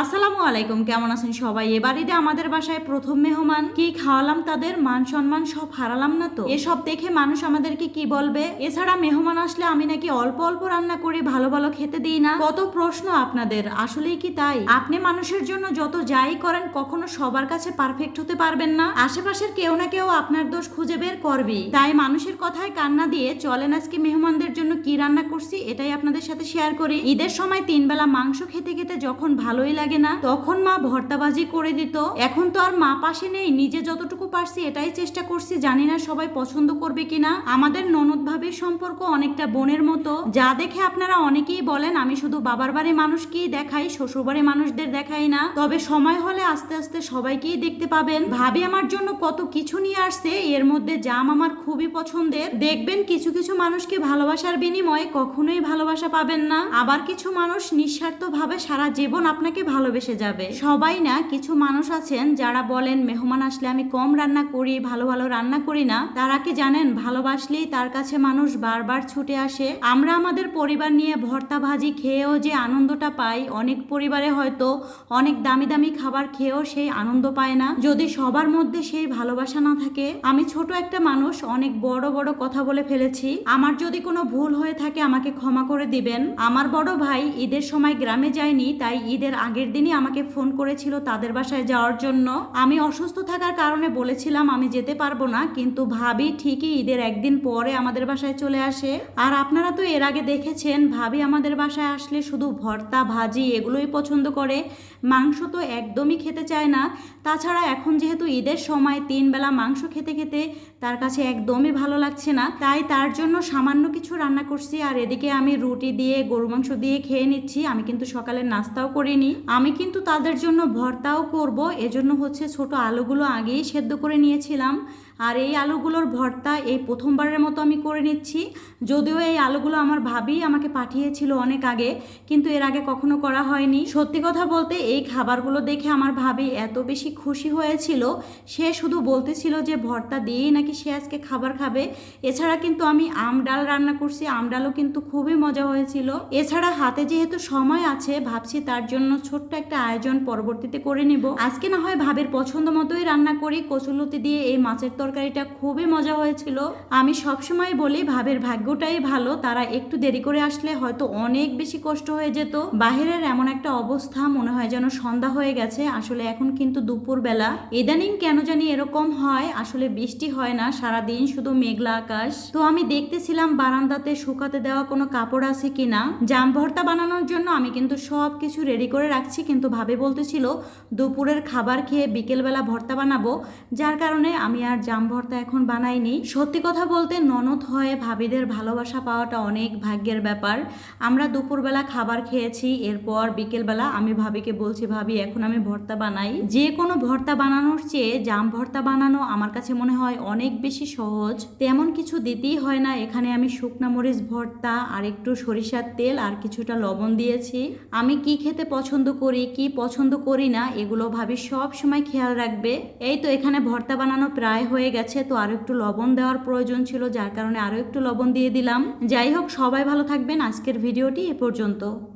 আসসালামু আলাইকুম, কেমন আছেন সবাই? এবার ঈদে আমাদের বাসায় প্রথম মেহমান। কি খাওয়ালাম তাদের? মান সম্মান সব হারালাম না তো? এসব দেখে মানুষ আমাদেরকে কি বলবে? এছাড়া মেহমান আসলে আমি নাকি অল্প অল্প রান্না করি, ভালো ভালো খেতে দিই না? কত প্রশ্ন আপনাদের, আসলেই কি তাই? আপনি মানুষের জন্য যত যাই করেন, কখনো সবার কাছে পারফেক্ট হতে পারবেন না। আশেপাশের কেউ না কেউ আপনার দোষ খুঁজে বের করবে তাই মানুষের কথায় কান্না দিয়ে চলেন আজকে মেহমানদের জন্য কি রান্না করছি, এটাই আপনাদের সাথে শেয়ার করি। ঈদের সময় তিন বেলা মাংস খেতে খেতে যখন ভালোই লাগে না। তখন মা ভর্তাবাজি করে দিত। এখন তো আর মা পাশে নেই। নিজে যতটুকু পারছি এটাই চেষ্টা করছি। জানি না সবাই পছন্দ করবে কিনা। আমাদের ননদ ভাবির সম্পর্ক অনেকটা বোনের মতো। যা দেখে আপনারা অনেকেই বলেন, আমি শুধু বাবার বাড়ির মানুষকেই দেখাই, শ্বশুর বাড়ির মানুষদের দেখাই না। তবে সময় হলে আস্তে আস্তে সবাইকেই দেখতে পাবেন। ভাবি আমার জন্য কত কিছু নিয়ে আসছে। এর মধ্যে জাম আমার খুবই পছন্দের। দেখবেন কিছু কিছু মানুষকে ভালোবাসার বিনিময়ে কখনোই ভালোবাসা পাবেন না। আবার কিছু মানুষ নিঃস্বার্থ ভাবে সারা জীবন আপনাকে ভালোবেসে যাবে। সবাই না, কিছু মানুষ আছেন যারা বলেন, মেহমান আসলে আমি কম রান্না করি, ভালো ভালো রান্না করি না। তারা কি জানেন, ভালোবাসলেই তার কাছে মানুষ বারবার ছুটে আসে। আমরা আমাদের পরিবার নিয়ে ভর্তা ভাজি খেয়েও যে আনন্দটা পাই, অনেক পরিবারে হয়তো অনেক দামি দামি খাবার খেয়েও সেই আনন্দ পায় না। যদি সবার মধ্যে সেই ভালোবাসা না থাকে, আমি ছোট একটা মানুষ, অনেক বড় বড় কথা বলে ফেলেছি। আমার যদি কোনো ভুল হয়ে থাকে, আমাকে ক্ষমা করে দিবেন। আমার বড় ভাই ঈদের সময় গ্রামে যায়নি, তাই ঈদের আগের দিনই আমাকে ফোন করেছিল তাদের বাসায় যাওয়ার জন্য। আমি অসুস্থ থাকার কারণে বলেছিলাম আমি যেতে পারব না, কিন্তু ভাবি ঠিকই ঈদের একদিন পরে আমাদের বাসায় চলে আসে। আর আপনারা তো এর আগে দেখেছেন, ভাবি আমাদের বাসায় আসলে শুধু ভর্তা, ভাজি এগুলোই পছন্দ করে। মাংস তো একদমই খেতে চায় না। তাছাড়া এখন যেহেতু ঈদের সময়, তিন বেলা মাংস খেতে খেতে তার কাছে একদমই ভালো লাগছে না। তাই তার জন্য সামান্য কিছু রান্না করছি। আর এদিকে আমি রুটি দিয়ে গরু মাংস দিয়ে খেয়ে নিচ্ছি। আমি কিন্তু সকালের নাস্তাও করিনি। আমি কিন্তু তাদের জন্য ভর্তাও করব। এজন্য হচ্ছে ছোট আলুগুলো আগেই সেদ্ধ করে নিয়েছিলাম। আর এই আলুগুলোর ভর্তা এই প্রথমবারের মতো আমি করে নিচ্ছি। যদিও এই আলুগুলো আমার ভাবি আমাকে পাঠিয়েছিল অনেক আগে, কিন্তু এর আগে কখনো করা হয়নি। সত্যি কথা বলতে এই খাবারগুলো দেখে আমার ভাবি এত বেশি খুশি হয়েছিল। সে শুধু বলতেছিল যে ভর্তা দিয়েই নাকি সে আজকে খাবার খাবে। এছাড়া কিন্তু আমি আম ডাল রান্না করছি, আম ডালও কিন্তু খুবই মজা হয়েছিল। এছাড়া হাতে যেহেতু সময় আছে, ভাবছি তার জন্য ছোট্ট একটা আয়োজন পরবর্তীতে করে নিব। আজকে না হয় ভাবের পছন্দ মতোই রান্না করি কচুলতি দিয়ে এই মাছের তরকারিটা খুবই মজা হয়েছিল। আমি সবসময় বলি, ভাবের ভাগ্যটাই ভালো। তারা একটু দেরি করে আসলে হয়তো অনেক বেশি কষ্ট হয়ে যেত। বাহিরের এমন একটা অবস্থা মনে হয় যেন সন্ধ্যা হয়ে গেছে। আসলে এখন কিন্তু দুপুর বেলা ইদানিং কেন জানি এরকম হয়। আসলে বৃষ্টি হয় না। সারা দিন শুধু মেঘলা আকাশ। তো আমি দেখতেছিলাম বারান্দাতে শুকাতে দেওয়া কোনো কাপড় আছে কিনা। জাম ভর্তা বানানোর জন্য আমি কিন্তু সব কিছু রেডি করে রাখছি। কিন্তু ভাবে বলতেছিল, দুপুরের খাবার খেয়ে বিকেলবেলা ভর্তা বানাবো। যার কারণে আমি আর জাম ভর্তা এখন বানাইনি সত্যি কথা বলতে ননদ হয়ে ভাবিদের ভালোবাসা পাওয়াটা অনেক ভাগ্যের ব্যাপার। আমরা দুপুরবেলা খাবার খেয়েছি, এরপর বিকেলবেলা আমি ভাবিকে বলছি, ভাবি, এখন আমি ভর্তা বানাই। যে কোনো ভর্তা বানানোর চেয়ে জাম ভর্তা বানানো আমার কাছে মনে হয় অনেক বেশি সহজ। তেমন কিছু দিতেই হয় না, এখানে আমি শুকনা মরিচ ভর্তা, আর একটু সরিষার তেল, আর কিছুটা লবণ দিয়েছি। আমি কি খেতে পছন্দ করি, কি পছন্দ করি না, এগুলো ভাবি সব সময় খেয়াল রাখবে। এই তো এখানে ভর্তা বানানো প্রায় হয়ে গেছে, তো আরও একটু লবণ দেওয়ার প্রয়োজন ছিল, যার কারণে আরও একটু লবণ দিয়ে দিলাম। যাই হোক, সবাই ভালো থাকবেন। আজকের ভিডিওটি এ পর্যন্ত।